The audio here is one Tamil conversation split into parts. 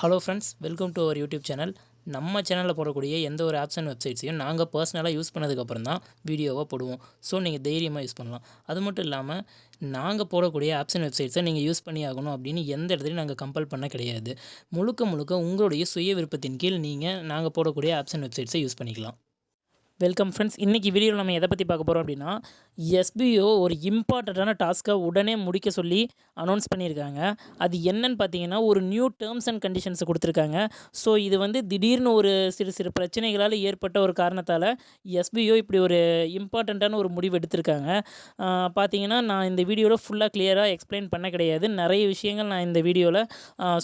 Hello friends welcome to our YouTube channel நம்ம சேனலில் போடக்கூடிய எந்த ஒரு ஆப்ஸ் அண்ட் வெப்சைட்ஸையும் நாங்கள் பர்சனலாக யூஸ் பண்ணதுக்கப்புறம் தான் வீடியோவாக போடுவோம். ஸோ நீங்கள் தைரியமாக யூஸ் பண்ணலாம். அது மட்டும் இல்லாமல் நாங்கள் போடக்கூடிய ஆப்ஸ் அண்ட் வெப்சைட்ஸை நீங்கள் யூஸ் பண்ணி ஆகணும் அப்படின்னு எந்த இடத்துலையும் நாங்கள் கம்பல் பண்ண கிடையாது. முழுக்க முழுக்க உங்களுடைய சுய விருப்பத்தின் கீழ் நீங்கள் நாங்கள் போடக்கூடிய ஆப்ஸ் அண்ட் வெப்சைட்ஸை யூஸ் பண்ணிக்கலாம். வெல்கம் ஃப்ரெண்ட்ஸ் இன்றைக்கி வீடியோவில் நம்ம எதை பற்றி பார்க்க போகிறோம் அப்படின்னா எஸ்பிஓ ஒரு இம்பார்ட்டண்ட்டான டாஸ்க்கை உடனே முடிக்க சொல்லி அனௌன்ஸ் பண்ணியிருக்காங்க. அது என்னன்னு பார்த்தீங்கன்னா ஒரு நியூ டேர்ம்ஸ் அண்ட் கண்டிஷன்ஸை கொடுத்துருக்காங்க. ஸோ இது வந்து திடீர்னு ஒரு சிறு சிறு பிரச்சனைகளால் ஏற்பட்ட ஒரு காரணத்தால் எஸ்பிஓ இப்படி ஒரு இம்பார்ட்டண்ட்டான ஒரு முடிவு எடுத்திருக்காங்க. பார்த்தீங்கன்னா நான் இந்த வீடியோவில் ஃபுல்லாக கிளியராக எக்ஸ்பிளைன் பண்ண கிடையாது. நிறைய விஷயங்கள் நான் இந்த வீடியோவில்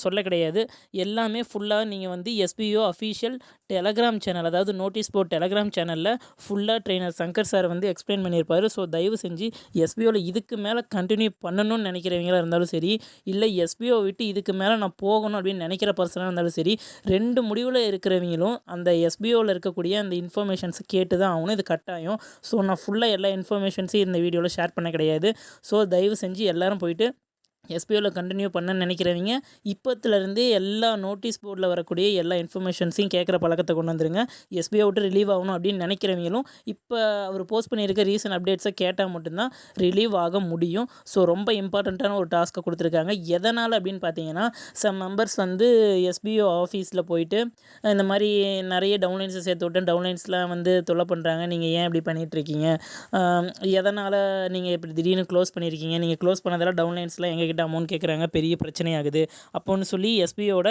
சொல்ல கிடையாது. எல்லாமே ஃபுல்லாக நீங்கள் வந்து எஸ்பிஓ அஃபீஷியல் டெலகிராம் சேனல் அதாவது நோட்டீஸ் போர்ட் டெலகிராம் சேனல் சேனலில் ஃபுல்லாக ட்ரெயினர் சங்கர் சார் வந்து எக்ஸ்பிளைன் பண்ணியிருப்பார் ஸோ தயவு செஞ்சு எஸ்பிஓவில் இதுக்கு மேலே கண்டினியூ பண்ணணும்னு நினைக்கிறவங்களா இருந்தாலும் சரி இல்லை எஸ்பிஓ விட்டு இதுக்கு மேலே நான் போகணும் அப்படின்னு நினைக்கிற பர்சனாக இருந்தாலும் சரி ரெண்டு முடிவில் இருக்கிறவங்களும் அந்த எஸ்பிஓவில் இருக்கக்கூடிய அந்த இன்ஃபர்மேஷன்ஸை கேட்டு தான் ஆகணும். இது கட்டாயம். ஸோ நான் ஃபுல்லாக எல்லா இன்ஃபர்மேஷன்ஸையும் இந்த வீடியோவில் ஷேர் பண்ண கிடையாது. ஸோ தயவு செஞ்சு எல்லோரும் போயிட்டு எஸ்பிஓவில் கண்டினியூ பண்ணணும்னு நினைக்கிறவங்க இப்போத்துலேருந்தே எல்லா நோட்டீஸ் போர்டில் வரக்கூடிய எல்லா இன்ஃபர்மேஷன்ஸையும் கேட்குற பழக்கத்தை கொண்டு வந்துருங்க. எஸ்பிஐ விட்டு ரிலீவ் ஆகணும் அப்படின்னு நினைக்கிறவங்களும் இப்போ அவர் போஸ்ட் பண்ணியிருக்க ரீசன்ட் அப்டேட்ஸை கேட்டால் மட்டும்தான் ரிலீவ் ஆக முடியும். ஸோ ரொம்ப இம்பார்ட்டண்ட்டான ஒரு டாஸ்க்கை கொடுத்துருக்காங்க. எதனால் அப்படின்னு பார்த்தீங்கன்னா சம் மெம்பர்ஸ் வந்து எஸ்பிஓ ஆஃபீஸில் போயிட்டு இந்த மாதிரி நிறைய டவுன்லைன்ஸை சேர்த்து விட்டு டவுன்லைன்ஸ்லாம் வந்து தொல்லை பண்ணுறாங்க நீங்கள் ஏன் இப்படி பண்ணிகிட்ருக்கீங்க எதனால் நீங்கள் இப்படி திடீர்னு க்ளோஸ் பண்ணியிருக்கீங்க? நீங்கள் க்ளோஸ் பண்ணதெல்லாம் டவுன்லைன்ஸ்லாம் எங்ககிட்ட அமௌண்ட் கேட்குறாங்க பெரிய பிரச்சனையாகுது. அப்போன்னு சொல்லி எஸ்பிஓட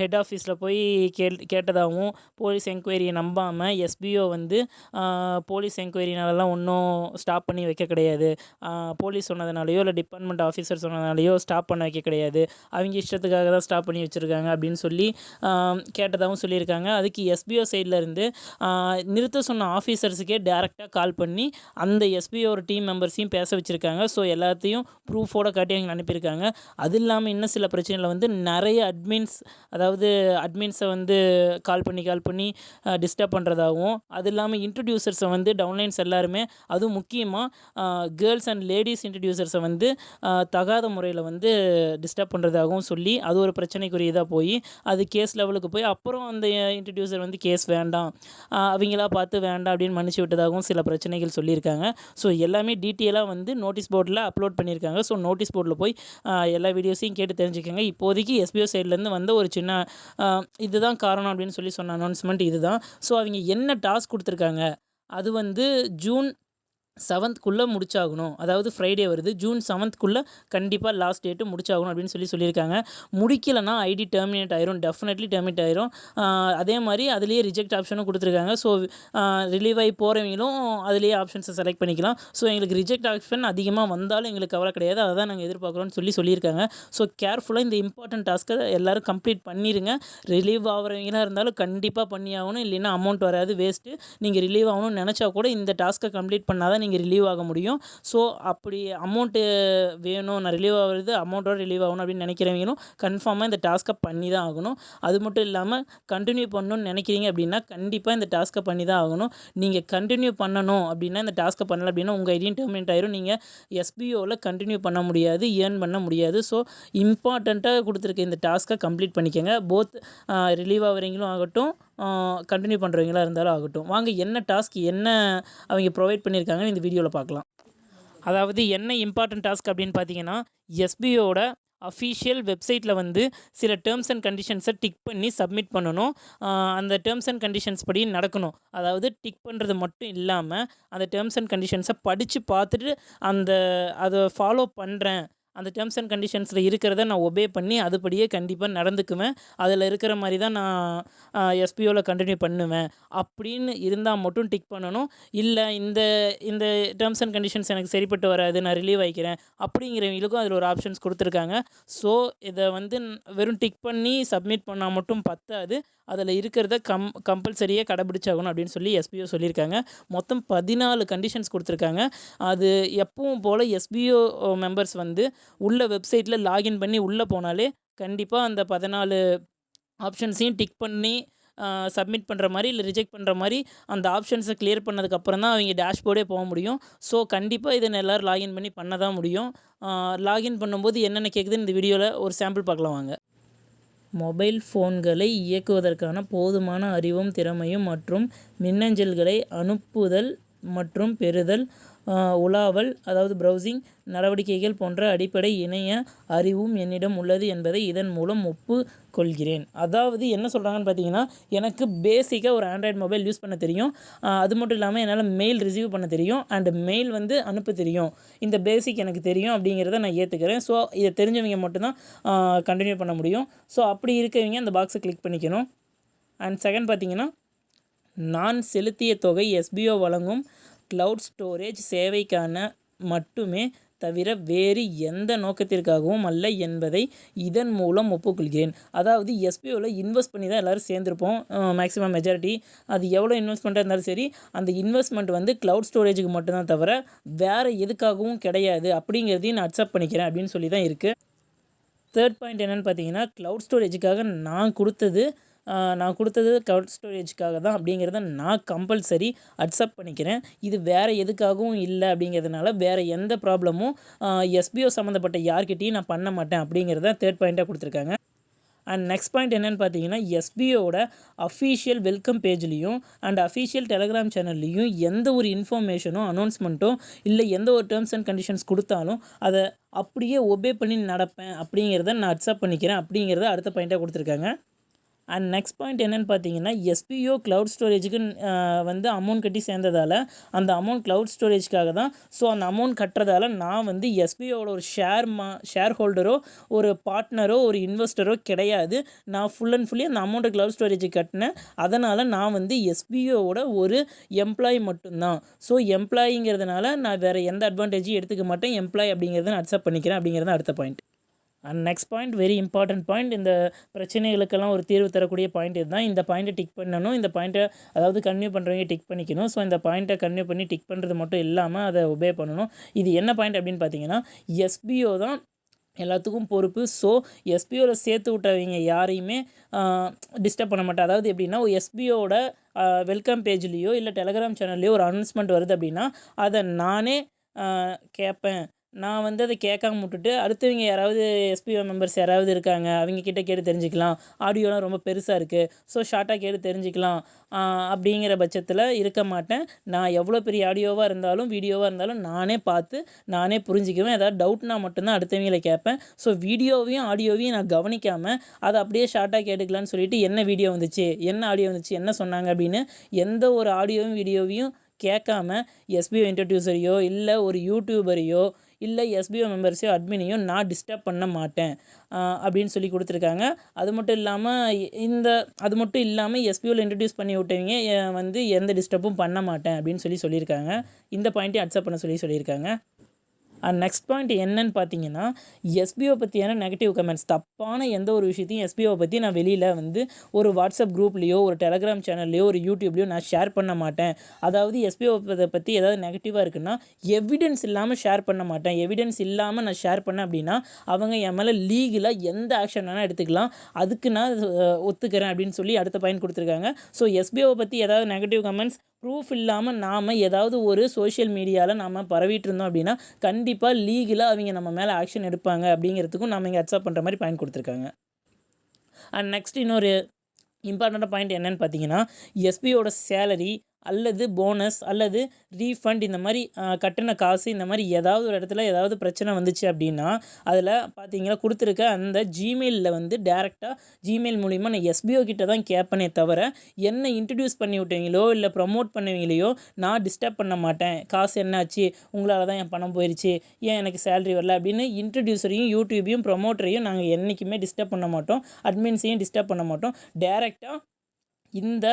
ஹெட் ஆஃபீஸில் போய் கேள் கேட்டதாகவும் போலீஸ் என்கொயரியை நம்பாமல் எஸ்பிஓ வந்து போலீஸ் என்கொயரினாலலாம் ஒன்றும் ஸ்டாப் பண்ணி வைக்க கிடையாது. போலீஸ் சொன்னதுனாலையோ இல்லை டிபார்ட்மெண்ட் ஆஃபீஸர் சொன்னதுனாலையோ ஸ்டாப் பண்ண வைக்க கிடையாது. அவங்க இஷ்டத்துக்காக தான் ஸ்டாப் பண்ணி வச்சுருக்காங்க அப்படின்னு சொல்லி கேட்டதாகவும் சொல்லியிருக்காங்க. அதுக்கு எஸ்பிஓ சைட்லேருந்து நிறுத்த சொன்ன ஆஃபீஸர்ஸுக்கே டேரெக்டாக கால் பண்ணி அந்த எஸ்பிஓ ஒரு டீம் மெம்பர்ஸையும் பேச வச்சுருக்காங்க. ஸோ எல்லாத்தையும் ப்ரூஃபோட காட்டி அவங்க அனுப்பியிருக்காங்க. அது இல்லாமல் இன்னும் சில பிரச்சனையில் வந்து நிறைய அட்மின்ஸ் அதாவது அட்மின்ஸை வந்து கால் பண்ணி கால் பண்ணி டிஸ்டர்ப் பண்ணுறதாகவும் அது இல்லாமல் இன்ட்ரடியூசர்ஸை வந்து டவுன்லைன்ஸ் எல்லாருமே அதுவும் முக்கியமாக கேர்ள்ஸ் அண்ட் லேடிஸ் இன்ட்ரடியூசர்ஸை வந்து தகாத முறையில் வந்து டிஸ்டர்ப் பண்ணுறதாகவும் சொல்லி அது ஒரு பிரச்சனைக்குரியதாக போய் அது கேஸ் லெவலுக்கு போய் அப்புறம் அந்த இன்ட்ரடியூசர் வந்து கேஸ் வேண்டாம் அவங்களா பார்த்து வேண்டாம் அப்படின்னு மன்னிச்சு விட்டதாகவும் சில பிரச்சனைகள் சொல்லியிருக்காங்க. ஸோ எல்லாமே டீட்டெயிலாக வந்து நோட்டீஸ் போர்டில் அப்லோட் பண்ணியிருக்காங்க. ஸோ நோட்டீஸ் போர்டில் போய் எல்லா வீடியோஸையும் கேட்டு தெரிஞ்சுக்கோங்க. இப்போதைக்கு எஸ்பிஓ சைட்லேருந்து வந்த ஒரு சின்ன இதுதான் காரணம் அப்படின்னு சொல்லி சொன்ன அனௌன்ஸ்மெண்ட் இதுதான். ஸோ அவங்க என்ன டாஸ்க் கொடுத்துருக்காங்க? அது வந்து ஜூன் செவன்த்குள்ளே முடிச்சாகணும். அதாவது ஃப்ரைடே வருது. ஜூன் செவன்த்குள்ளே கண்டிப்பாக லாஸ்ட் டேட்டு முடிச்சாகணும் அப்படின்னு சொல்லி சொல்லியிருக்காங்க. முடிக்கலைன்னா ஐடி டெர்மினேட் ஆயிரும். டெஃபினெட்லி டெர்மினேட் ஆயிரும். அதே மாதிரி அதுலேயே ரிஜெக்ட் ஆப்ஷனும் கொடுத்துருக்காங்க. ஸோ ரிலீவ் ஆகி போகிறவங்களும் அதுலேயே ஆப்ஷன்ஸை செலக்ட் பண்ணிக்கலாம். ஸோ எங்களுக்கு ரிஜெக்ட் ஆப்ஷன் அதிகமாக வந்தாலும் எங்களுக்கு கவலை கிடையாது. அதை தான் நாங்கள் எதிர்பார்க்குறோம்னு சொல்லி சொல்லியிருக்காங்க. ஸோ கேர்ஃபுல்லாக இந்த இம்பார்ட்டன்ட் டாஸ்க்கை எல்லோரும் கம்ப்ளீட் பண்ணிடுங்க ரிலீவ் ஆகிறவங்களாக இருந்தாலும் கண்டிப்பாக பண்ணி ஆகணும் இல்லைன்னா அமௌண்ட் வராது. வேஸ்ட்டு நீங்கள் ரிலீவ் ஆகணும்னு நினச்சா கூட இந்த டாஸ்க்கை கம்ப்ளீட் பண்ணாதான் தான் நீங்கள் ரிலீவ் ஆக முடியும். ஸோ அப்படி அமௌண்ட்டு வேணும் நான் ரிலீவ் ஆகிறது அமௌண்ட்டோட ரிலீவ் ஆகணும் அப்படின்னு நினைக்கிறவங்களும் கன்ஃபார்மாக இந்த டாஸ்க்கை பண்ணி தான் ஆகணும். அது மட்டும் இல்லாமல் கண்டினியூ பண்ணணும்னு நினைக்கிறீங்க அப்படின்னா கண்டிப்பாக இந்த டாஸ்க்கை பண்ணி தான் ஆகணும். நீங்கள் கண்டினியூ பண்ணணும் அப்படின்னா இந்த டாஸ்க்கை பண்ணல அப்படின்னா உங்கள் ஐடியும் டெர்மினேட் ஆயிரும். நீங்கள் எஸ்பிஓவில் கண்டினியூ பண்ண முடியாது ஏர்ன் பண்ண முடியாது. ஸோ இம்பார்ட்டண்ட்டாக கொடுத்துருக்க இந்த டாஸ்க்கை கம்ப்ளீட் பண்ணிக்கோங்க. போத் ரிலீவ் ஆகிறீங்களும் ஆகட்டும் கண்டினியூ பண்ணுறவங்களா இருந்தாலும் ஆகட்டும். வாங்க என்ன டாஸ்க் என்ன அவங்க ப்ரொவைட் பண்ணியிருக்காங்கன்னு இந்த வீடியோவில் பார்க்கலாம். அதாவது என்ன இம்பார்ட்டன்ட் டாஸ்க் அப்படின்னு பார்த்தீங்கன்னா எஸ்பிஓட அஃபீஷியல் வெப்சைட்டில் வந்து சில டேர்ம்ஸ் அண்ட் கண்டிஷன்ஸை டிக் பண்ணி சப்மிட் பண்ணணும். அந்த டேர்ம்ஸ் அண்ட் கண்டிஷன்ஸ் படி நடக்கணும். அதாவது டிக் பண்ணுறது மட்டும் இல்லாமல் அந்த டேர்ம்ஸ் அண்ட் கண்டிஷன்ஸை படித்து பார்த்துட்டு அந்த அதை ஃபாலோ பண்ணுறேன் அந்த டேர்ம்ஸ் அண்ட் கண்டிஷன்ஸில் இருக்கிறத நான் ஒபே பண்ணி அதுபடியே கண்டிப்பாக நடந்துக்குவேன். அதில் இருக்கிற மாதிரி தான் நான் எஸ்பிஓவில் கண்டினியூ பண்ணுவேன். அப்படின்னு இருந்தால் மட்டும் டிக் பண்ணணும். இல்லை இந்த இந்த டேர்ம்ஸ் அண்ட் கண்டிஷன்ஸ் எனக்கு சரிப்பட்டு வராது நான் ரிலீவ் ஆகிக்கிறேன் அப்படிங்கிறவங்களுக்கும் அதில் ஒரு ஆப்ஷன்ஸ் கொடுத்துருக்காங்க. ஸோ இதை வந்து வெறும் டிக் பண்ணி சப்மிட் பண்ணால் மட்டும் பத்தாது. அதில் இருக்கிறத கம் கம்பல்சரியாக கடைபிடிச்சாகணும் அப்படின்னு சொல்லி எஸ்பிஓ சொல்லியிருக்காங்க. மொத்தம் பதினாலு கண்டிஷன்ஸ் கொடுத்துருக்காங்க. அது எப்பவும் போல் எஸ்பிஓ மெம்பர்ஸ் வந்து உள்ள வெப்சைட்டில் லாகின் பண்ணி உள்ளே போனாலே கண்டிப்பாக அந்த பதினாலு ஆப்ஷன்ஸையும் டிக் பண்ணி சப்மிட் பண்ணுற மாதிரி இல்லை ரிஜெக்ட் பண்ணுற மாதிரி அந்த ஆப்ஷன்ஸை கிளியர் பண்ணதுக்கப்புறம் தான் அவங்க டேஷ்போர்டே போக முடியும். ஸோ கண்டிப்பாக இதை எல்லோரும் லாகின் பண்ணி பண்ண தான் முடியும். லாகின் பண்ணும்போது என்னென்ன கேட்குதுன்னு இந்த வீடியோவில் ஒரு சாம்பிள் பார்க்கலாம் வாங்க. மொபைல் ஃபோன்களை இயக்குவதற்கான போதுமான அறிவும் திறமையும் மற்றும் மின்னஞ்சல்களை அனுப்புதல் மற்றும் பெறுதல் உலாவல் அதாவது ப்ரௌசிங் நடவடிக்கைகள் போன்ற அடிப்படை இணைய அறிவும் என்னிடம் உள்ளது என்பதை இதன் மூலம் ஒப்புக்கொள்கிறேன். அதாவது என்ன சொல்கிறாங்கன்னு பார்த்தீங்கன்னா எனக்கு பேசிக்காக ஒரு ஆண்ட்ராய்டு மொபைல் யூஸ் பண்ண தெரியும். அது மட்டும் இல்லாமல் என்னால் மெயில் ரிசீவ் பண்ண தெரியும். அண்ட் மெயில் வந்து அனுப்ப தெரியும். இந்த பேசிக் எனக்கு தெரியும் அப்படிங்கிறத நான் ஏற்றுக்கிறேன் ஸோ இதை தெரிஞ்சவங்க மட்டும்தான் கண்டினியூ பண்ண முடியும். ஸோ அப்படி இருக்கவங்க அந்த பாக்ஸை கிளிக் பண்ணிக்கணும். அண்ட் செகண்ட் பார்த்தீங்கன்னா நான் செலுத்திய தொகை எஸ்பிஓ வழங்கும் க்ளவுட் ஸ்டோரேஜ் சேவைக்கான மட்டுமே தவிர வேறு எந்த நோக்கத்திற்காகவும் அல்ல என்பதை இதன் மூலம் ஒப்புக்கொள்கிறேன். அதாவது எஸ்பிஓவில் இன்வெஸ்ட் பண்ணி தான் எல்லோரும் சேர்ந்துருப்போம். மேக்ஸிமம் மெஜாரிட்டி அது எவ்வளோ இன்வெஸ்ட்மெண்ட்டாக இருந்தாலும் சரி அந்த இன்வெஸ்ட்மெண்ட் வந்து க்ளவுட் ஸ்டோரேஜுக்கு மட்டும்தான் தவிர வேறு எதுக்காகவும் கிடையாது. அப்படிங்கிறதையும் நான் அக்செப்ட் பண்ணிக்கிறேன் அப்படின்னு சொல்லி தான் இருக்குது தேர்ட் பாயிண்ட் என்னென்னு பார்த்தீங்கன்னா க்ளவுட் ஸ்டோரேஜுக்காக நான் கொடுத்தது நான் கொடுத்தது க்ளவுட் ஸ்டோரேஜ்க்காக தான் அப்படிங்கிறத நான் கம்பல்சரி அக்செப்ட் பண்ணிக்கிறேன். இது வேறு எதுக்காகவும் இல்லை அப்படிங்கிறதுனால வேறு எந்த ப்ராப்ளமும் எஸ்பிஓ சம்மந்தப்பட்ட யார்கிட்டையும் நான் பண்ண மாட்டேன் அப்படிங்கிறத தேர்ட் பாயிண்ட்டாக கொடுத்துருக்காங்க. அண்ட் நெக்ஸ்ட் பாயிண்ட் என்னென்னு பார்த்தீங்கன்னா எஸ்பிஓட அஃபீஷியல் வெல்கம் பேஜ்லேயும் அண்ட் அஃபீஷியல் டெலகிராம் சேனல்லையும் எந்த ஒரு இன்ஃபர்மேஷனும் அனௌன்ஸ்மெண்ட்டும் இல்லை எந்த ஒரு டேர்ம்ஸ் அண்ட் கண்டிஷன்ஸ் கொடுத்தாலும் அதை அப்படியே ஒபே பண்ணி நடப்பேன் அப்படிங்கிறத நான் அக்செப்ட் பண்ணிக்கிறேன் அப்படிங்கிறத அடுத்த பாயிண்ட்டாக கொடுத்துருக்காங்க. அண்ட் நெக்ஸ்ட் பாயிண்ட் என்னென்னு பார்த்தீங்கன்னா எஸ்பிஓ க்ளவுட் ஸ்டோரேஜுக்கு வந்து அமௌண்ட் கட்டி சேர்ந்ததால் அந்த அமௌண்ட் க்ளவுட் ஸ்டோரேஜ்க்காக தான். ஸோ அந்த அமௌண்ட் கட்டுறதால நான் வந்து எஸ்பிஓட ஒரு ஷேர் மா ஷேர் ஹோல்டரோ ஒரு பார்ட்னரோ ஒரு இன்வெஸ்டரோ கிடையாது. நான் ஃபுல் அண்ட் ஃபுல்லி அந்த அமௌண்ட்டை க்ளவுட் ஸ்டோரேஜுக்கு கட்டினேன். அதனால் நான் வந்து எஸ்பிஓவோட ஒரு எம்ப்ளாயி மட்டும்தான். ஸோ எம்ப்ளாயிங்கிறதுனால நான் வேறு எந்த அட்வான்டேஜும் எடுத்துக்க மாட்டேன். எம்ப்ளாய் அப்படிங்கிறத நான் அக்செப்ட் பண்ணிக்கிறேன் அப்படிங்கிறது அடுத்த point and next point very important point இந்த பிரச்சனைகளுக்கெல்லாம் ஒரு தீர்வு தரக்கூடிய பாயிண்ட் இதுதான். இந்த பாயிண்ட்டை டிக் பண்ணணும். இந்த பாயிண்ட்டை அதாவது கன்வியூ பண்ணுறவங்க டிக் பண்ணிக்கணும். ஸோ இந்த பாயிண்ட்டை கன்யூ பண்ணி டிக் பண்ணுறது மட்டும் இல்லாமல் அதை ஒபே பண்ணணும். இது என்ன பாயிண்ட் அப்படின்னு பார்த்தீங்கன்னா எஸ்பிஓ தான் எல்லாத்துக்கும் பொறுப்பு. ஸோ எஸ்பிஓவில் சேர்த்து விட்டவங்க யாரையுமே டிஸ்டர்ப் பண்ண மாட்டேன் அதாவது எப்படின்னா எஸ்பிஓட வெல்கம் பேஜ்லேயோ இல்லை டெலகிராம் சேனல்லையோ ஒரு அனௌன்ஸ்மெண்ட் வருது அப்படின்னா அதை நானே கேட்பேன் நான் வந்து அதை கேட்காம விட்டுட்டு அடுத்தவங்க யாராவது எஸ்பிஓ மெம்பர்ஸ் யாராவது இருக்காங்க அவங்க கிட்டே கேட்டு தெரிஞ்சுக்கலாம். ஆடியோலாம் ரொம்ப பெருசாக இருக்குது ஸோ ஷார்ட்டாக கேட்டு தெரிஞ்சுக்கலாம். அப்படிங்கிற பட்சத்தில் இருக்க மாட்டேன். நான் எவ்வளோ பெரிய ஆடியோவாக இருந்தாலும் வீடியோவாக இருந்தாலும் நானே பார்த்து நானே புரிஞ்சிக்குவேன். ஏதாவது டவுட்னா மட்டும்தான் அடுத்தவங்களை கேட்பேன். ஸோ வீடியோவையும் ஆடியோவையும் நான் கவனிக்காமல் அதை அப்படியே ஷார்ட்டாக கேட்டுக்கலான்னு சொல்லிட்டு என்ன வீடியோ வந்துச்சு என்ன ஆடியோ வந்துச்சு என்ன சொன்னாங்க அப்படின்னு எந்த ஒரு ஆடியோவும் வீடியோவையும் கேட்காம எஸ்பிஓ இன்ட்ரடியூசரையோ இல்லை ஒரு யூடியூபரையோ இல்லை எஸ்பிஓ மெம்பர்ஸையோ அட்மினையோ நான் டிஸ்டர்ப் பண்ண மாட்டேன். அப்படின்னு சொல்லி கொடுத்துருக்காங்க. அது மட்டும் இல்லாமல் இந்த அது மட்டும் இல்லாமல் எஸ்பிஓவில் இன்ட்ரடியூஸ் பண்ணி விட்டவங்க வந்து எந்த டிஸ்டர்பும் பண்ண மாட்டேன் அப்படின்னு சொல்லி சொல்லியிருக்காங்க. இந்த பாயிண்ட்டையும் அக்செப்ட் பண்ண சொல்லி சொல்லியிருக்காங்க. நெக்ஸ்ட் பாயிண்ட் என்னன்னு பார்த்தீங்கன்னா எஸ்பிஓ பற்றியான நெகட்டிவ் கமெண்ட்ஸ் தப்பான எந்த ஒரு விஷயத்தையும் எஸ்பிஓ பற்றி நான் வெளியில் வந்து ஒரு வாட்ஸ்அப் குரூப்லேயோ ஒரு டெலகிராம் சேனல்லையோ ஒரு யூடியூப்லேயோ நான் ஷேர் பண்ண மாட்டேன். அதாவது எஸ்பிஓ பற்றி ஏதாவது நெகட்டிவாக இருக்குன்னா எவிடன்ஸ் இல்லாமல் ஷேர் பண்ண மாட்டேன். எவிடன்ஸ் இல்லாமல் நான் ஷேர் பண்ணேன் அப்படின்னா அவங்க என் மேலே லீகலாக எந்த ஆக்ஷன் வேணால் எடுத்துக்கலாம். அதுக்கு நான் ஒத்துக்கிறேன் அப்படின்னு சொல்லி அடுத்த பாயிண்ட் கொடுத்துருக்காங்க. ஸோ எஸ்பிஓ பற்றி ஏதாவது நெகட்டிவ் கமெண்ட்ஸ் ப்ரூஃப் இல்லாமல் நாம் ஏதாவது ஒரு சோஷியல் மீடியாவில் நாம் பரவிட்டு இருந்தோம் அப்படின்னா கண்டிப்பாக லீகலாக அவங்க நம்ம மேலே ஆக்ஷன் எடுப்பாங்க அப்படிங்கிறதுக்கும் நம்ம இங்கே அக்செப்ட் பண்ணுற மாதிரி பாயிண்ட் கொடுத்துருக்காங்க. அண்ட் நெக்ஸ்ட் இன்னொரு இம்பார்ட்டண்ட்டாக பாயிண்ட் என்னென்னு பார்த்தீங்கன்னா எஸ்பியோட சேலரி அல்லது போனஸ் அல்லது ரீஃபண்ட் இந்த மாதிரி கட்டின காசு இந்த மாதிரி ஏதாவது ஒரு இடத்துல ஏதாவது பிரச்சனை வந்துச்சு அப்படின்னா அதில் பார்த்தீங்கன்னா கொடுத்துருக்க அந்த ஜிமெயிலில் வந்து டேரெக்டாக ஜிமெயில் மூலிமா நான் எஸ்பிஓ கிட்ட தான் கேட்பனே தவிர என்ன இன்ட்ரடியூஸ் பண்ணி விட்டவங்களோ இல்லை ப்ரமோட் பண்ணவங்களையோ நான் டிஸ்டர்ப் பண்ண மாட்டேன். காசு என்னாச்சு? உங்களால் தான் என் பணம் போயிடுச்சு ஏன் எனக்கு சேலரி வரல? அப்படின்னு இன்ட்ரடியூசரையும் யூடியூபையும் ப்ரொமோட்டரையும் நாங்கள் என்றைக்குமே டிஸ்டர்ப் பண்ண மாட்டோம். அட்மின்ஸையும் டிஸ்டர்ப் பண்ண மாட்டோம். டேரெக்டாக இந்த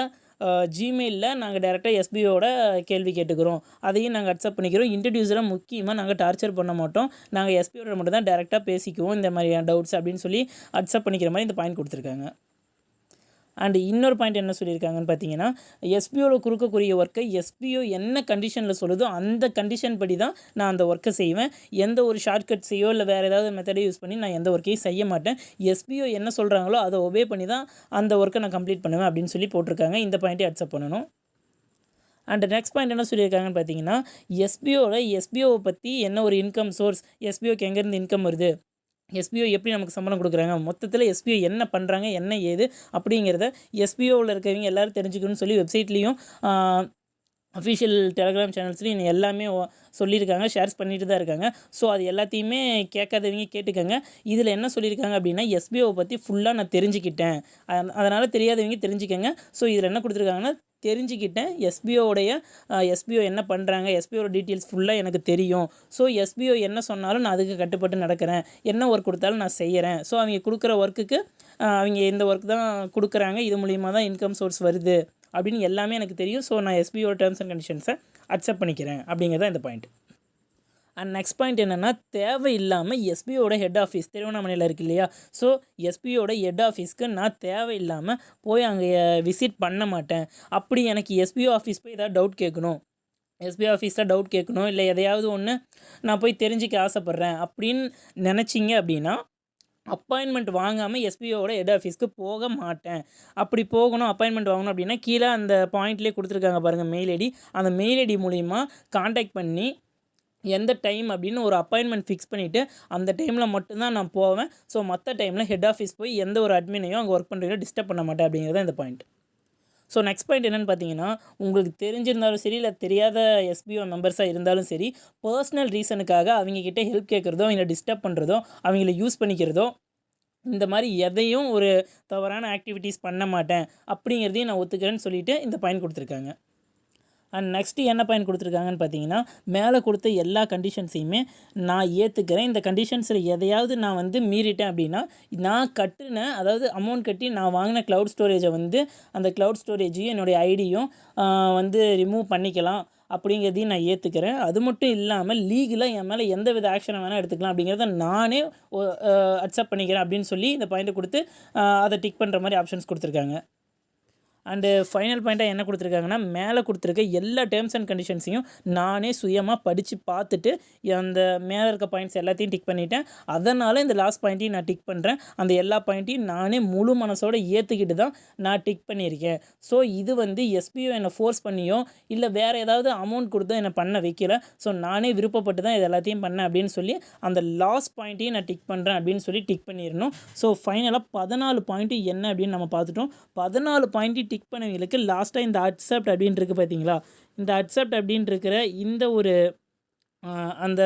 ஜிமெயிலில் நாங்கள் டேரெக்டாக எஸ்பிஓட கேள்வி கேட்டுக்கிறோம். அதையும் நாங்கள் அக்செப்ட் பண்ணிக்கிறோம். இன்ட்ரடியூஸராக முக்கியமாக நாங்கள் டார்ச்சர் பண்ண மாட்டோம். நாங்கள் எஸ்பிஓட மட்டும் தான் டேரெக்டாக பேசிக்குவோம். இந்த மாதிரியான டவுட்ஸ் அப்படின்னு சொல்லி அக்செப்ட் பண்ணிக்கிற மாதிரி இந்த பாயிண்ட் கொடுத்துருக்காங்க. அண்ட் இன்னொரு பாயிண்ட் என்ன சொல்லியிருக்காங்கன்னு பார்த்தீங்கன்னா எஸ்பிஓவில் கொடுக்கக்கூடிய ஒர்க்கை எஸ்பிஓ என்ன கண்டிஷனில் சொல்லுதோ அந்த கண்டிஷன் படி தான் நான் அந்த ஒர்க்கை செய்வேன். எந்த ஒரு ஷார்ட்கட்ஸையோ இல்லை வேறு ஏதாவது மெத்தடை யூஸ் பண்ணி நான் எந்த ஒர்க்கையும் செய்ய மாட்டேன். எஸ்பிஓ என்ன சொல்கிறாங்களோ அதை ஒபே பண்ணி தான் அந்த ஒர்க்கை நான் கம்ப்ளீட் பண்ணுவேன் அப்படின்னு சொல்லி போட்டிருக்காங்க. இந்த பாயிண்ட்டை அக்செப்ட் பண்ணணும். அண்ட் நெக்ஸ்ட் பாயிண்ட் என்ன சொல்லியிருக்காங்கன்னு பார்த்தீங்கன்னா எஸ்பிஓவில் எஸ்பிஓவை பற்றி என்ன ஒரு இன்கம் சோர்ஸ் எஸ்பிஓக்கு எங்கேருந்து இன்கம் வருது? எஸ்பிஓ எப்படி நமக்கு சம்பளம் கொடுக்குறாங்க? மொத்தத்தில் எஸ்பிஓ என்ன பண்ணுறாங்க என்ன ஏது? அப்படிங்கிறத எஸ்பிஓவில் இருக்கிறவங்க எல்லோரும் தெரிஞ்சுக்கணும்னு சொல்லி வெப்சைட்லேயும் அஃபிஷியல் டெலகிராம் சேனல்ஸ்லையும் எல்லாமே சொல்லியிருக்காங்க. ஷேர்ஸ் பண்ணிட்டு தான் இருக்காங்க. ஸோ அது எல்லாத்தையுமே கேட்காதவங்க கேட்டுக்கோங்க. இதில் என்ன சொல்லியிருக்காங்க அப்படின்னா எஸ்பிஓவை பற்றி ஃபுல்லாக நான் தெரிஞ்சுக்கிட்டேன். அதனால் தெரியாதவங்க தெரிஞ்சுக்கோங்க. ஸோ இதில் என்ன கொடுத்துருக்காங்கன்னா தெரிஞ்சுக்கிட்டேன். எஸ்பிஓடைய எஸ்பிஓ என்ன பண்ணுறாங்க எஸ்பிஓட டீட்டெயில்ஸ் ஃபுல்லாக எனக்கு தெரியும். ஸோ எஸ்பிஓ என்ன சொன்னாலும் நான் அதுக்கு கட்டுப்பட்டு நடக்கிறேன். என்ன ஒர்க் கொடுத்தாலும் நான் செய்கிறேன் ஸோ அவங்க கொடுக்குற ஒர்க்குக்கு அவங்க இந்த ஒர்க் தான் கொடுக்குறாங்க. இது மூலியமாக தான் இன்கம் சோர்ஸ் வருது. அப்படின்னு எல்லாமே எனக்கு தெரியும். ஸோ நான் எஸ்பிஓ டேர்ம்ஸ் அண்ட் கண்டிஷன்ஸை அக்செப்ட் பண்ணிக்கிறேன். அப்படிங்கிறது தான் இந்த பாயிண்ட் அண்ட் நெக்ஸ்ட் பாயிண்ட் என்னென்னா தேவையில்லாமல் எஸ்பியோட ஹெட் ஆஃபீஸ் திருவண்ணாமலையில் இருக்கு இல்லையா? ஸோ எஸ்பியோட ஹெட் ஆஃபீஸ்க்கு நான் தேவையில்லாமல் போய் அங்கே விசிட் பண்ண மாட்டேன். அப்படி எனக்கு எஸ்பிஓ ஆஃபீஸ் போய் ஏதாவது டவுட் கேட்கணும். எஸ்பிஓ ஆஃபீஸில் டவுட் கேட்கணும். இல்லை எதையாவது ஒன்று நான் போய் தெரிஞ்சுக்க ஆசைப்பட்றேன் அப்படின்னு நினச்சிங்க அப்படின்னா அப்பாயின்மெண்ட் வாங்காமல் எஸ்பிஓட ஹெட் ஆஃபீஸ்க்கு போக மாட்டேன். அப்படி போகணும் அப்பாயின்மெண்ட் வாங்கணும் அப்படின்னா கீழே அந்த பாயிண்ட்லேயே கொடுத்துருக்காங்க பாருங்கள் மெயில் ஐடி அந்த மெயில் ஐடி மூலிமா காண்டாக்ட் பண்ணி எந்த டைம் அப்படின்னு ஒரு அப்பாயின்மெண்ட் ஃபிக்ஸ் பண்ணிவிட்டு அந்த டைமில் மட்டும்தான் நான் போவேன். ஸோ மற்ற டைமில் ஹெட் ஆஃபீஸ் போய் எந்த ஒரு அட்மினையும் அங்கே ஒர்க் பண்ணுறீங்களோ டிஸ்டர்ப் பண்ண மாட்டேன் அப்படிங்கிறது இந்த பாயிண்ட் ஸோ நெக்ஸ்ட் பாயிண்ட் என்னென்னு பார்த்தீங்கன்னா உங்களுக்கு தெரிஞ்சிருந்தாலும் சரி இல்லை தெரியாத எஸ்பிஓ மெம்பர்ஸாக இருந்தாலும் சரி பர்சனல் ரீசனுக்காக அவங்கக்கிட்ட ஹெல்ப் கேட்குறதோ அவங்கள டிஸ்டர்ப் பண்ணுறதோ அவங்கள யூஸ் பண்ணிக்கிறதோ இந்த மாதிரி எதையும் ஒரு தவறான ஆக்டிவிட்டீஸ் பண்ண மாட்டேன் அப்படிங்கிறதையும் நான் ஒத்துக்கிறேன்னு சொல்லிவிட்டு இந்த பாயிண்ட் கொடுத்துருக்காங்க. அண்ட் நெக்ஸ்ட்டு என்ன பாயிண்ட் கொடுத்துருக்காங்கன்னு பார்த்தீங்கன்னா மேலே கொடுத்த எல்லா கண்டிஷன்ஸையுமே நான் ஏற்றுக்கிறேன் இந்த கண்டிஷன்ஸில் எதையாவது நான் வந்து மீறிட்டேன் அப்படின்னா நான் கட்டுன அதாவது அமௌண்ட் கட்டி நான் வாங்கின க்ளவுட் ஸ்டோரேஜை வந்து அந்த க்ளவுட் ஸ்டோரேஜையும் என்னுடைய ஐடியும் வந்து ரிமூவ் பண்ணிக்கலாம் அப்படிங்கிறதையும் நான் ஏற்றுக்கிறேன் அது மட்டும் இல்லாமல் லீகலாக என் மேலே எந்த வித ஆக்ஷனை வேணால் எடுத்துக்கலாம் அப்படிங்கிறத நானே அக்செப்ட் பண்ணிக்கிறேன் அப்படின்னு சொல்லி இந்த பாயிண்ட்டை கொடுத்து அதை டிக் பண்ணுற மாதிரி ஆப்ஷன்ஸ் கொடுத்துருக்காங்க. அண்டு ஃபைனல் பாயிண்ட்டாக என்ன கொடுத்துருக்காங்கன்னா மேலே கொடுத்துருக்க எல்லா டேர்ம்ஸ் அண்ட் கண்டிஷன்ஸையும் நானே சுயமாக படித்து பார்த்துட்டு அந்த மேலே இருக்க பாயிண்ட்ஸ் எல்லாத்தையும் டிக் பண்ணிட்டேன். அதனால் இந்த லாஸ்ட் பாயிண்ட்டையும் நான் டிக் பண்ணுறேன் அந்த எல்லா பாயிண்ட்டையும் நானே முழு மனசோடு ஏற்றுக்கிட்டு தான் நான் டிக் பண்ணியிருக்கேன். ஸோ இது வந்து எஸ்பிஓ என்னை ஃபோர்ஸ் பண்ணியோ இல்லை வேறு ஏதாவது அமௌண்ட் கொடுத்தோ என்னை பண்ண வைக்கல. ஸோ நானே விருப்பப்பட்டு தான் இது எல்லாத்தையும் பண்ணேன் அப்படின்னு சொல்லி அந்த லாஸ்ட் பாயிண்ட்டையும் நான் டிக் பண்ணுறேன் அப்படின்னு சொல்லி டிக் பண்ணிடணும். ஸோ ஃபைனலாக பதினாலு பாயிண்ட்டு என்ன அப்படின்னு நம்ம பார்த்துட்டோம். பதினாலு பாயிண்ட்டு டிக் பண்ணவங்களுக்கு லாஸ்ட்டாக இந்த அட்செப்ட் அப்படின்னு இருக்குது பார்த்தீங்களா இந்த அட்செப்ட் அப்படின்னு இருக்கிற இந்த ஒரு அந்த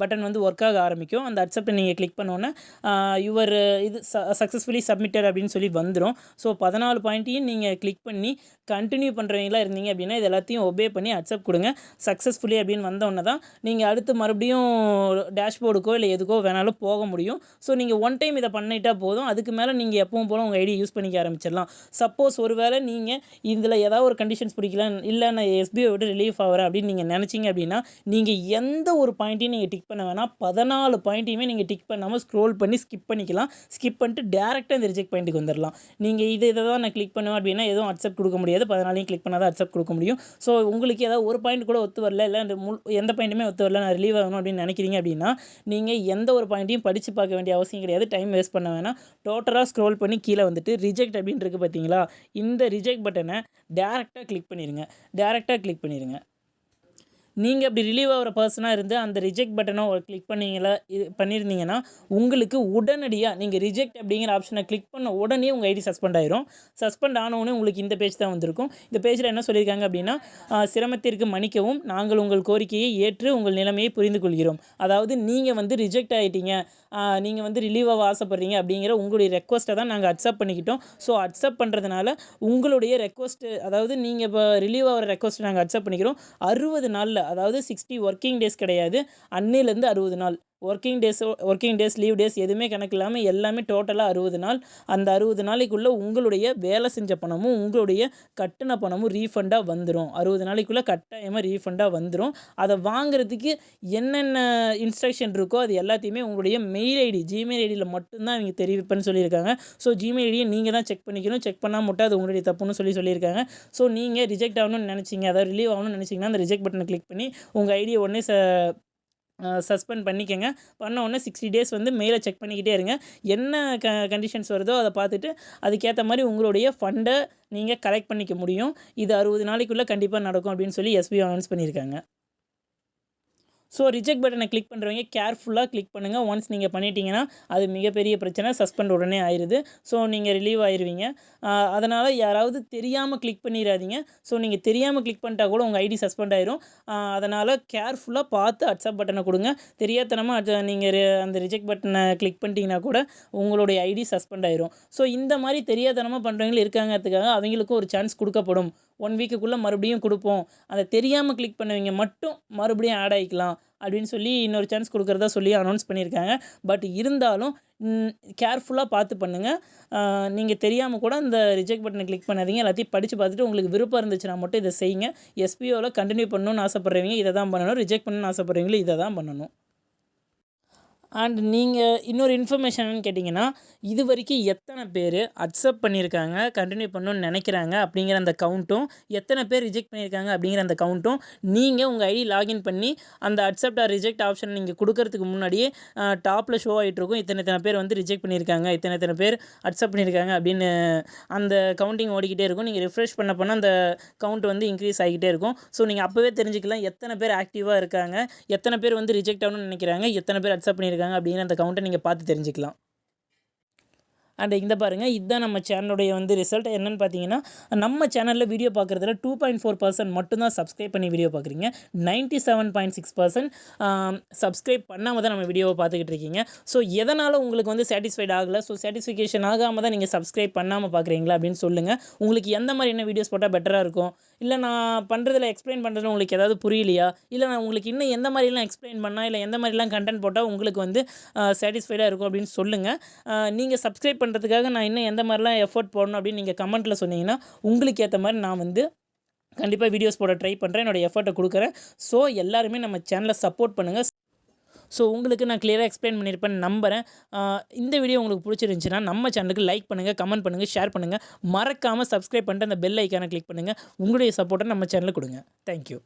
பட்டன் வந்து ஒர்க் ஆக ஆரம்பிக்கும். அந்த அக்செப்டை நீங்கள் கிளிக் பண்ணோன்னே யுவர் uh, இது சக்ஸஸ்ஃபுல்லி சப்மிட்டட் அப்படின்னு சொல்லி வந்துடும் ஸோ பதினாலு பாயிண்ட்டையும் நீங்கள் கிளிக் பண்ணி கண்டினியூ பண்ணுறவங்களா இருந்தீங்க அப்படின்னா இது எல்லாத்தையும் ஒபே பண்ணி அக்செப்ட் கொடுங்க. சக்ஸஸ்ஃபுல்லி அப்படின்னு வந்தோடனே தான் நீங்கள் அடுத்து மறுபடியும் டேஷ்போர்டுக்கோ இல்லை எதுக்கோ வேணாலும் போக முடியும். ஸோ நீங்கள் ஒன் டைம் இதை பண்ணிட்டா போதும். அதுக்கு மேலே நீங்கள் எப்பவும் போல உங்கள் ஐடி யூஸ் பண்ணிக்க ஆரம்பிச்சிடலாம். சப்போஸ் ஒருவேளை நீங்கள் இதில் ஏதாவது ஒரு கண்டிஷன்ஸ் பிடிக்கல இல்லை நான் எஸ்பிஐ விட்டு ரிலீஃப் ஆகிறேன் அப்படின்னு நீங்கள் நினச்சிங்க அப்படின்னா நீங்கள் எந்த ஒரு பாயிண்ட்டையும் நீங்கள் டிக் பண்ண வேணாம். பதினாலு பாயிண்ட்டையுமே நீங்கள் டிக் பண்ணாமல் ஸ்க்ரோல் பண்ணி ஸ்கிப் பண்ணிக்கலாம். ஸ்கிப் பண்ணிட்டு டேரெக்டாக இந்த ரிஜெக்ட் பாயிண்ட்டுக்கு வந்துடலாம் நீங்கள் இது இதை தான் நான் கிளிக் பண்ணுவேன் அப்படின்னா எதுவும் அக்செப்ட் கொடுக்க முடியாது. பதினாலையும் கிளிக் பண்ணால் தான் அக்செப்ட் கொடுக்க முடியும். ஸோ உங்களுக்கு ஏதாவது ஒரு பாயிண்ட் கூட ஒத்து வரல இல்லை இந்த முழு எந்த பாயிண்ட்டுமே ஒத்து வரல நான் ரிலீவ் ஆகணும் அப்படின்னு நினைக்கிறீங்க அப்படின்னா நீங்கள் எந்த ஒரு பாயிண்ட்டையும் படித்து பார்க்க வேண்டிய அவசியம் கிடையாது. டைம் வேஸ்ட் பண்ண வேணாம். டோட்டலாக ஸ்க்ரோல் பண்ணி கீழே வந்துட்டு ரிஜெக்ட் அப்படின்னு இருக்குது பார்த்தீங்களா இந்த ரிஜெக்ட் பட்டனை டேரெக்டாக கிளிக் பண்ணிடுங்க டேரெக்டாக கிளிக் பண்ணிடுங்க நீங்கள் அப்படி ரிலீவ் ஆகிற பர்சனாக இருந்து அந்த ரிஜெக்ட் பட்டனை கிளிக் பண்ணீங்களா இது பண்ணியிருந்தீங்கன்னா உங்களுக்கு உடனடியாக நீங்கள் ரிஜெக்ட் அப்படிங்கிற ஆப்ஷனை கிளிக் பண்ண உடனே உங்கள் ஐடி சஸ்பெண்ட் ஆயிரும். சஸ்பெண்ட் ஆனவுடனே உங்களுக்கு இந்த பேஜ் தான் வந்திருக்கும். இந்த பேஜில் என்ன சொல்லியிருக்காங்க அப்படின்னா சிரமத்திற்கு மன்னிக்கவும். நாங்கள் உங்கள் கோரிக்கையை ஏற்று உங்கள் நிலைமையை புரிந்து கொள்கிறோம் அதாவது நீங்கள் வந்து ரிஜெக்ட் ஆகிட்டீங்க நீங்கள் வந்து ரிலீவாக ஆசைப்பட்றீங்க அப்படிங்கிற உங்களுடைய ரெக்வஸ்ட்டை தான் நாங்கள் அக்செப்ட் பண்ணிக்கிட்டோம். ஸோ அக்செப்ட் பண்ணுறதுனால உங்களுடைய ரெக்வஸ்ட்டு அதாவது நீங்கள் இப்போ ரிலீவ் ஆகிற ரெக்வஸ்ட்டை நாங்கள் அக்செப்ட் பண்ணிக்கிறோம். அறுபது நாளில் அதாவது சிக்ஸ்டி ஒர்க்கிங் டேஸ் கிடையாது. அன்னையிலேருந்து அறுபது நாள். Working days working days leave days எதுவுமே கணக்கு இல்லாமல் எல்லாமே டோட்டலாக அறுபது நாள். அந்த அறுபது நாளைக்குள்ளே உங்களுடைய வேலை செஞ்ச பணமும் உங்களுடைய கட்டின பணமும் ரீஃபண்டாக வந்துடும் அறுபது நாளைக்குள்ளே கட்டாயமாக ரீஃபண்டாக வந்துடும் அதை வாங்குறதுக்கு என்னென்ன இன்ஸ்ட்ரக்ஷன் இருக்கோ அது எல்லாத்தையுமே உங்களுடைய மெயில் ஐடி ஜிமெயில் ஐடியில் மட்டும்தான் அவங்க தெரிவிப்பேன்னு சொல்லியிருக்காங்க. ஸோ ஜிமெயில் ஐடியை நீங்கள் தான் செக் பண்ணிக்கணும். செக் பண்ணால் மட்டும் அது உங்களுடைய தப்புன்னு சொல்லி சொல்லியிருக்காங்க. ஸோ நீங்கள் ரிஜெக்ட் ஆகணும்னு நினச்சிங்க அதாவது ரிலீவ் ஆகணும்னு நினச்சிங்கன்னா அந்த ரிஜெக்ட் பட்டனை கிளிக் பண்ணி உங்கள் ஐடியை உடனே ச சஸ்பெண்ட் பண்ணிக்கங்க. பண்ண உடனே சிக்ஸ்டி டேஸ் வந்து மெயிலை செக் பண்ணிக்கிட்டே இருங்க. என்ன க கண்டிஷன்ஸ் வருதோ அதை பார்த்துட்டு அதுக்கேற்ற மாதிரி உங்களுடைய ஃபண்டை நீங்கள் கலெக்ட் பண்ணிக்க முடியும். இது அறுபது நாளைக்குள்ளே கண்டிப்பாக நடக்கும் அப்படின்னு சொல்லி எஸ்பி அனௌன்ஸ் பண்ணியிருக்காங்க. ஸோ ரிஜெக்ட் பட்டனை கிளிக் பண்ணுறவங்க கேர்ஃபுல்லாக கிளிக் பண்ணுங்கள் ஒன்ஸ் நீங்கள் பண்ணிட்டீங்கன்னா அது மிகப்பெரிய பிரச்சனை. சஸ்பெண்ட் உடனே ஆயிடுது ஸோ நீங்கள் ரிலீவ் ஆயிருவீங்க. அதனால் யாராவது தெரியாமல் கிளிக் பண்ணிடாதீங்க ஸோ நீங்கள் தெரியாமல் கிளிக் பண்ணிட்டா கூட உங்கள் ஐடி சஸ்பெண்ட் ஆயிரும். அதனால் கேர்ஃபுல்லாக பார்த்து அட்சப் பட்டனை கொடுங்க. தெரியாதனமாக நீங்கள் அந்த ரிஜெக்ட் பட்டனை கிளிக் பண்ணிட்டீங்கன்னா கூட உங்களுடைய ஐடி சஸ்பெண்ட் ஆயிரும். ஸோ இந்த மாதிரி தெரியாதனமாக பண்ணுறவங்களும் இருக்காங்கிறதுக்காக அவங்களுக்கும் ஒரு சான்ஸ் கொடுக்கப்படும். ஒன் வீக்குக்குள்ளே மறுபடியும் கொடுப்போம். அதை தெரியாமல் கிளிக் பண்ணவங்க மட்டும் மறுபடியும் ஆட் ஆகிக்கலாம் அப்படின்னு சொல்லி இன்னொரு சான்ஸ் கொடுக்குறதா சொல்லி அனௌன்ஸ் பண்ணியிருக்காங்க. பட் இருந்தாலும் கேர்ஃபுல்லாக பார்த்து பண்ணுங்கள் நீங்கள் தெரியாமல் கூட இந்த ரிஜெக்ட் பட்டனை கிளிக் பண்ணாதீங்க. எல்லாத்தையும் படித்து பார்த்துட்டு உங்களுக்கு விருப்பம் இருந்துச்சுன்னா மட்டும் இதை செய்யுங்க. எஸ்பிஓவில் கண்டினியூ பண்ணணும்னு ஆசைப்பட்றவங்க இதை தான் பண்ணணும். ரிஜெக்ட் பண்ணணும்னு ஆசைப்பட்றவங்களும் இதை தான் பண்ணணும். அண்ட் நீங்கள் இன்னொரு இன்ஃபர்மேஷன் கேட்டிங்கன்னா இது வரைக்கும் எத்தனை பேர் அக்செப்ட் பண்ணியிருக்காங்க கண்டினியூ பண்ணணும்னு நினைக்கிறாங்க அப்படிங்கிற அந்த கவுண்ட்டும் எத்தனை பேர் ரிஜெக்ட் பண்ணியிருக்காங்க அப்படிங்கிற அந்த கவுண்ட்டும் நீங்கள் உங்கள் ஐடி லாகின் பண்ணி அந்த அக்செப்ட் ஆர் ரிஜெக்ட் ஆப்ஷன் நீங்கள் கொடுக்கறதுக்கு முன்னாடியே டாப்பில் ஷோ ஆகிட்ருக்கும் இத்தனை இத்தனை பேர் வந்து ரிஜெக்ட் பண்ணியிருக்காங்க இத்தனை இத்தனை பேர் அக்செப்ட் பண்ணியிருக்காங்க அப்படின்னு அந்த கவுண்டிங் ஓடிக்கிட்டே இருக்கும். நீங்கள் ரிஃப்ரெஷ் பண்ண பண்ண அந்த கவுண்ட் வந்து இன்க்ரீஸ் ஆகிக்கிட்டே இருக்கும். ஸோ நீங்கள் அப்போவே தெரிஞ்சுக்கலாம் எத்தனை பேர் ஆக்டிவாக இருக்காங்க எத்தனை பேர் வந்து ரிஜெக்ட் ஆகணும்னு நினைக்கிறாங்க எத்தனை பேர் அக்செப்ட் பண்ணியிருக்காங்க பண்ணியிருக்காங்க அப்படின்னு அந்த கவுண்ட்டை நீங்கள் பார்த்து தெரிஞ்சுக்கலாம். அண்ட் இந்த பாருங்கள் இதுதான் நம்ம சேனலுடைய வந்து ரிசல்ட் என்னென்னு பார்த்தீங்கன்னா நம்ம சேனலில் வீடியோ பார்க்குறதுல டூ பாயிண்ட் ஃபோர் பர்சன்ட் மட்டும்தான் சப்ஸ்கிரைப் பண்ணி வீடியோ பார்க்குறீங்க. Ninety seven point six percent subscribe பண்ணாமல் தான் நம்ம வீடியோவை பார்த்துக்கிட்டு இருக்கீங்க. ஸோ எதனால் உங்களுக்கு வந்து சாட்டிஸ்ஃபைட் ஆகலை? ஸோ சாட்டிஸ்ஃபிகேஷன் ஆகாமல் தான் நீங்கள் சப்ஸ்கிரைப் பண்ணாமல் பார்க்குறீங்களா அப்படின்னு சொல்லுங்கள் உங்களுக்கு எந்த மாதிரி என்ன வீடியோஸ் போட்டால் பெட்டராக இருக்கும்? இல்லை நான் பண்ணுறதுல எக்ஸ்பிளைன் பண்ணுறதுல உங்களுக்கு ஏதாவது புரியலையா? இல்லை நான் உங்களுக்கு இன்னும் எந்த மாதிரிலாம் எக்ஸ்பிளைன் பண்ணால் இல்லை எந்த மாதிரிலாம் கண்டென்ட் போட்டால் உங்களுக்கு வந்து சாட்டிஸ்ஃபைடாக இருக்கும் அப்படின்னு சொல்லுங்கள் நீங்கள் சப்ஸ்கிரைப் பண்ணுறதுக்காக நான் இன்னும் எந்த மாதிரிலாம் எஃபோர்ட் போடணும் அப்படின்னு நீங்கள் கமெண்ட்டில் சொன்னீங்கன்னா உங்களுக்கு ஏற்ற மாதிரி நான் வந்து கண்டிப்பாக வீடியோஸ் போட ட்ரை பண்ணுறேன் என்னோடய எஃபர்ட்டை கொடுக்குறேன். ஸோ எல்லாருமே நம்ம சேனலை சப்போர்ட் பண்ணுங்கள் ஸோ உங்களுக்கு நான் கிளியராக எக்ஸ்பிளைன் பண்ணியிருப்பேன் நம்புகிறேன் இந்த வீடியோ உங்களுக்கு பிடிச்சிருந்துச்சின்னா நம்ம சேனலுக்கு லைக் பண்ணுங்கள் கமெண்ட் பண்ணுங்கள் ஷேர் பண்ணுங்கள் மறக்காமல் சப்ஸ்கிரைப் பண்ணிட்டு அந்த பெல் ஐக்கானை கிளிக் பண்ணுங்கள் உங்களுடைய சப்போர்ட்டை நம்ம சேனலுக்கு கொடுங்க. தேங்க்யூ